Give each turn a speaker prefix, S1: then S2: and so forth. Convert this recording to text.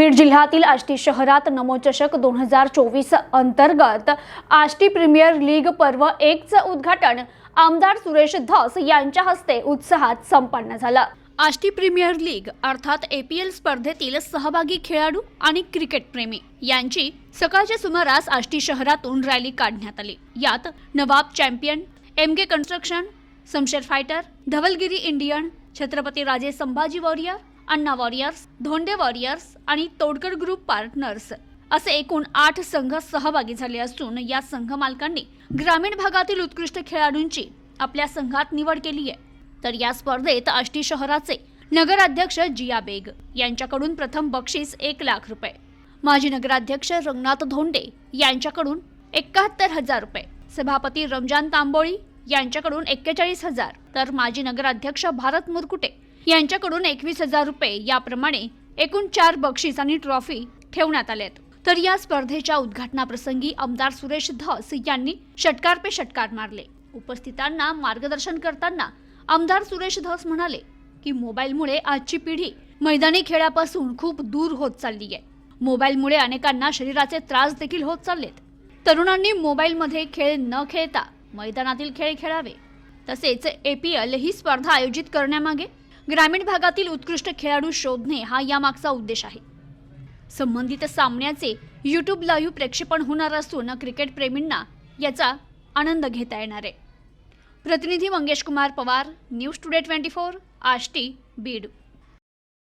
S1: बीड जिल्ह्यातील आष्टी शहरात नमोचषक दोन हजार चोवीस अंतर्गत आष्टी प्रीमियर लीग पर्व एकचं उद्घाटन आमदार सुरेश धस यांच्या हस्ते उत्साहात संपन्न झालं. आष्टी प्रीमियर लीग अर्थात एपीएल स्पर्धेतील सहभागी खेळाडू आणि क्रिकेट प्रेमी यांची सकाळच्या सुमारास आष्टी शहरातून रॅली काढण्यात आली. यात Nawab champion M K construction Samsher fighter Dhawalgiri Indian Chhatrapati Raje Sambhaji warrior Anna warriors Dhonde warriors आणि तोडकर ग्रुप पार्टनर्स असे एकूण आठ संघ सहभागी झाले असून या संघ मालकांनी ग्रामीण भागातील उत्कृष्ट खेळाडूंची आपल्या संघात निवड केली आहे. तर या स्पर्धेत आष्टी शहराचे नगराध्यक्ष जिया बेग यांच्याकडून प्रथम बक्षीस एक लाख रुपये. माजी नगराध्यक्ष रंगनाथ धोंडे यांच्याकडून एकाहत्तर हजार रुपये. सभापती रमजान तांबोळी यांच्याकडून एक्केचाळीस हजार. तर माजी नगराध्यक्ष भारत मुरकुटे यांच्याकडून एकवीस हजार रुपये याप्रमाणे एकूण चार बक्षीस आणि ट्रॉफी ठेवण्यात आल्यात तर या स्पर्धेच्या उद्घाटनाप्रसंगी आमदार सुरेश धस यांनी षटकार पे षटकार मारले. उपस्थितांना मार्गदर्शन करताना आमदार सुरेश धस म्हणाले की मोबाईलमुळे आजची पिढी मैदानी खेळापासून खूप दूर होत चालली आहे मोबाईलमुळे अनेकांना शरीराचे त्रास देखील होत चाललेत. तरुणांनी मोबाईलमध्ये खेळ न खेळता मैदानातील खेळ खेळावे. तसेच एपीएल ही स्पर्धा आयोजित करण्यामागे ग्रामीण भागातील उत्कृष्ट खेळाडू शोधणे हा यामागचा उद्देश आहे. संबंधित सामन्याचे यूट्यूब लाईव्ह प्रक्षेपण होणार असून क्रिकेट प्रेमींना याचा आनंद घेता येणार आहे. प्रतिनिधी Mangesh Kumar Pawar news today twenty four Ashti Beed.